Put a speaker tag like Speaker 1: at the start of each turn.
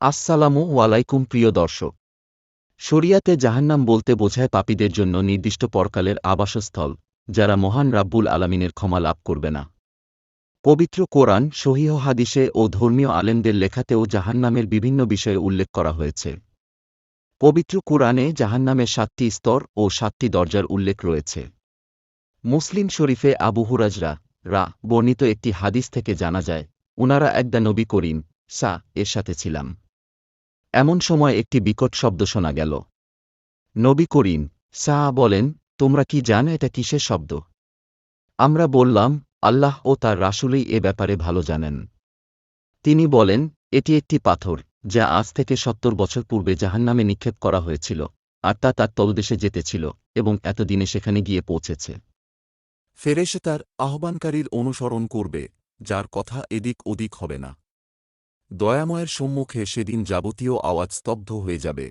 Speaker 1: আসসালামু ওয়ালাইকুম প্রিয় দর্শক। শরিয়াতে জাহান্নাম বলতে বোঝায় পাপীদের জন্য নির্দিষ্ট পরকালের আবাসস্থল, যারা মহান রাব্বুল আলামিনের ক্ষমা লাভ করবে না। পবিত্র কোরআন, সহিহ হাদিসে ও ধর্মীয় আলেমদের লেখাতেও জাহান্নামের বিভিন্ন বিষয়ে উল্লেখ করা হয়েছে। পবিত্র কোরআনে জাহান্নামের সাতটি স্তর ও সাতটি দরজার উল্লেখ রয়েছে। মুসলিম শরীফে আবু হুরাজরা রা, বর্ণিত একটি হাদিস থেকে জানা যায়, উনারা একদা নবী করিম, সা, এর সাথে ছিলাম। এমন সময় একটি বিকট শব্দ শোনা গেল। নবী করিম সা বলেন, তোমরা কি জান এটা কিসের শব্দ? আমরা বললাম, আল্লাহ ও তার রাসূলই এ ব্যাপারে ভালো জানেন। তিনি বলেন, এটি একটি পাথর, যা আজ থেকে সত্তর বছর পূর্বে জাহান্নামে নিক্ষেপ করা হয়েছিল, আর তা তার তলদেশে যেতেছিল এবং এতদিনে সেখানে গিয়ে পৌঁছেছে।
Speaker 2: ফেরেশতার আহ্বানকারীর অনুসরণ করবে, যার কথা এদিক ওদিক হবে না। দয়াময়ের সম্মুখে সেদিন যাবতীয় আওয়াজ স্তব্ধ হয়ে যাবে।